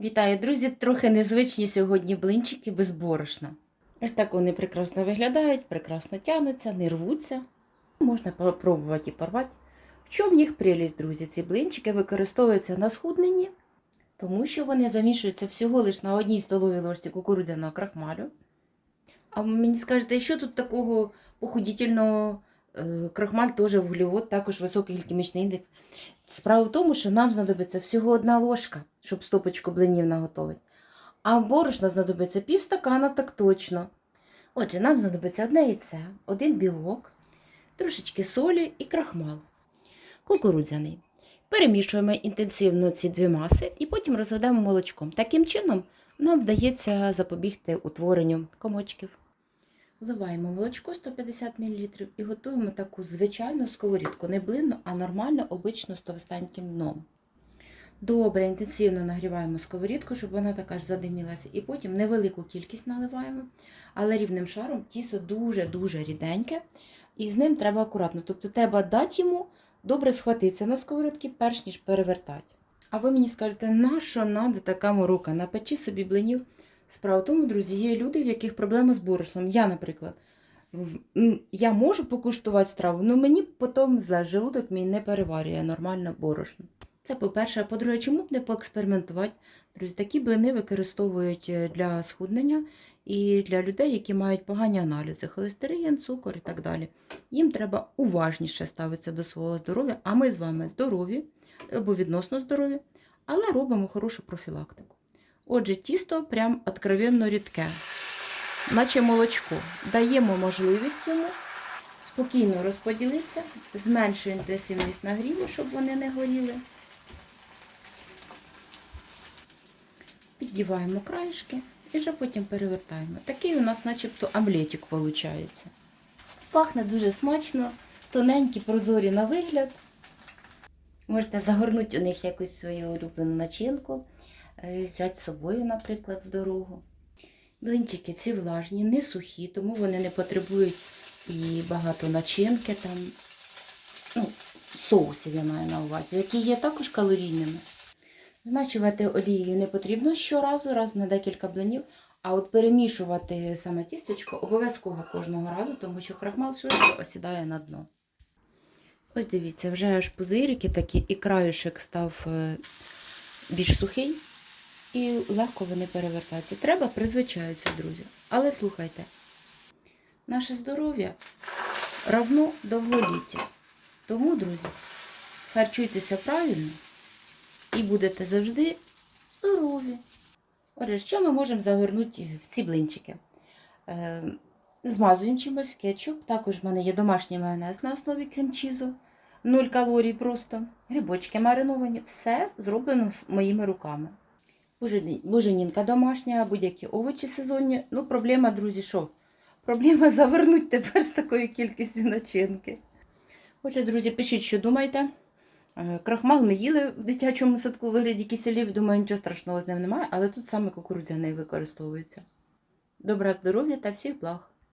Вітаю, друзі! Трохи незвичні сьогодні блинчики без борошна. Ось так вони прекрасно виглядають, прекрасно тягнуться, не рвуться. Можна попробувати і порвати. В чому їх прелість, друзі? Ці блинчики використовуються на схудненні, тому що вони замішуються всього лише на одній столовій ложці кукурудзяного крахмалю. А ви мені скажете, що тут такого похудітельного Е, крахмаль теж вуглевод, також високий глікемічний індекс. Справа в тому, що нам знадобиться всього одна ложка, щоб стопочку блинів наготовити. А борошна знадобиться пів стакана, так точно. Отже, нам знадобиться одне яйце, один білок, трошечки солі і крахмал. Кукурудзяний. Перемішуємо інтенсивно ці дві маси і потім розведемо молочком. Таким чином нам вдається запобігти утворенню комочків. Вливаємо молочко 150 мл і готуємо таку звичайну сковорідку, не блинну, а нормально, обично з товстеньким дном. Добре, інтенсивно нагріваємо сковорідку, щоб вона така ж задимілася, і потім невелику кількість наливаємо, але рівним шаром тісто дуже-дуже ріденьке, і з ним треба акуратно. Тобто треба дати йому добре схватитися на сковорідці, перш ніж перевертати. А ви мені скажете, на що надо така морока? Напечи собі блинів. Справа в тому, друзі, є люди, в яких проблеми з борошном. Я, наприклад, я можу покуштувати страву, але мені потім зле желудок мій не переварює нормально борошно. Це по-перше, а по-друге, чому б не поекспериментувати? Друзі, такі блини використовують е, для схуднення і для людей, які мають погані аналізи, холестерин, цукор і так далі. Їм треба уважніше ставитися до свого здоров'я, а ми з вами здорові або відносно здорові, але робимо хорошу профілактику. Отже, тісто прям откровенно рідке, наче молочко. Даємо можливість йому спокійно розподілитися, зменшуємо інтенсивність нагріву, щоб вони не горіли. Піддіваємо краєшки і вже потім перевертаємо. Такий у нас начебто омлетик виходить. Пахне дуже смачно, тоненькі, прозорі на вигляд. Можете загорнути у них якусь свою улюблену начинку, е, взяти з собою, наприклад, в дорогу. Блинчики ці влажні, не сухі, тому вони не потребують і багато начинки там, ну, соусів я маю на увазі, які є також калорійними. Змачувати олією не потрібно щоразу, раз на декілька блинів, а от перемішувати саме тістечко обов'язково кожного разу, тому що крахмал швидко осідає на дно. Ось дивіться, вже аж пузирики такі, і краюшек став е, більш сухий, і легко вони перевертаються. Треба призвичаються, друзі. Але слухайте, наше здоров'я равно довголіття. Тому, друзі, харчуйтеся правильно і будете завжди здорові. Отже, що ми можемо загорнути в ці блинчики? Е, змазуємо чимось кетчуп. Також в мене є домашній майонез на основі крем-чізу. 0 калорій просто. Грибочки мариновані. Все зроблено моїми руками. Буженінка домашня, будь-які овочі сезонні. Ну, проблема, друзі, що? Проблема завернути тепер з такою кількістю начинки. Отже, друзі, пишіть, що думаєте. Е, Крахмал ми їли в дитячому садку у вигляді киселів. Думаю, нічого страшного з ним немає, але тут саме кукурудзяний використовується. Добра здоров'я та всіх благ!